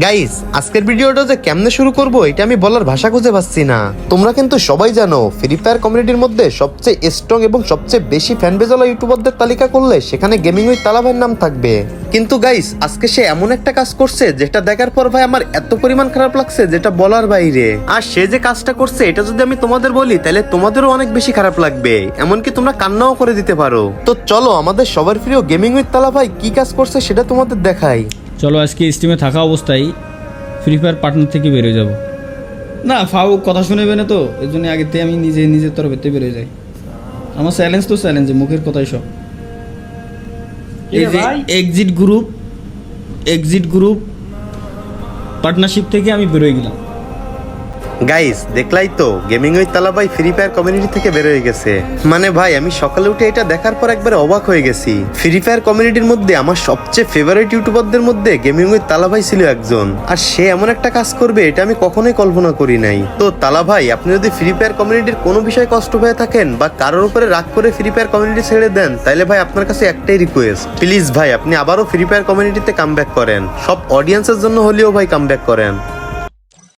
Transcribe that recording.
Guys আজকের ভিডিওটা যে কেমনে শুরু করব, এটা আমি বলার ভাষা খুঁজে পাচ্ছি না। তোমরা কিন্তু সবাই জানো ফ্রি ফায়ার কমিউনিটির মধ্যে সবচেয়ে স্ট্রং এবং সবচেয়ে বেশি ফ্যান বেজলা ইউটিউবারদের তালিকা করলে সেখানে গেমিং উইথ তালাভাইয়ের নাম থাকবে। কিন্তু গাইস আজকে সে এমন একটা কাজ করছে, যেটা দেখার পর ভাই আমার এত পরিমাণ খারাপ লাগছে, যেটা বলার বাইরে। আর সে যে কাজটা করছে, এটা যদি আমি তোমাদের বলি, তাহলে তোমাদেরও অনেক বেশি খারাপ লাগবে। এমনকি তোমরা কান্নাও করে দিতে পারো। তো চলো, আমাদের সবার প্রিয় গেমিং উইথ তালা ভাই কি কাজ করছে সেটা তোমাদের দেখাই। চলো আজকে স্টিমে থাকা অবস্থায় ফ্রি ফায়ার পার্টনার থেকে বেরোয় যাব। না ফাও কথা শুনেবে না তো এর জন্য আগে থেকে আমি নিজে নিজের তরফেতে বেরোয় যাই। আমার চ্যালেঞ্জ তো চ্যালেঞ্জ মুখের কথাই সব। এই যে exit group exit group partnership থেকে আমি বেরোয় গেলাম। গাইস দেখলাই তো গেমিং উইথ তালা ভাই ফ্রি ফায়ার কমিউনিটি থেকে বের হয়ে গেছে। মানে ভাই, আমি সকালে উঠে এটা দেখার পর একবার অবাক হয়ে গেছি। ফ্রি ফায়ার কমিউনিটির মধ্যে আমার সবচেয়ে ফেভারিট ইউটিউবারদের মধ্যে গেমিং উইথ তালা ভাই ছিল একজন। আর সে এমন একটা কাজ করবে, এটা আমি কখনোই কল্পনা করি নাই। তো তালা ভাই, আপনি যদি ফ্রি ফায়ার কমিউনিটির কোনো বিষয়ে কষ্ট হয়ে থাকেন বা কারোর উপরে রাগ করে ফ্রি ফায়ার কমিউনিটি ছেড়ে দেন তাহলে ভাই আপনার কাছে একটাই রিকোয়েস্ট প্লিজ ভাই, আপনি আবারও ফ্রি ফায়ার কমিউনিটিতে কাম করেন। সব অডিয়েন্সের জন্য হলেও ভাই কাম করেন।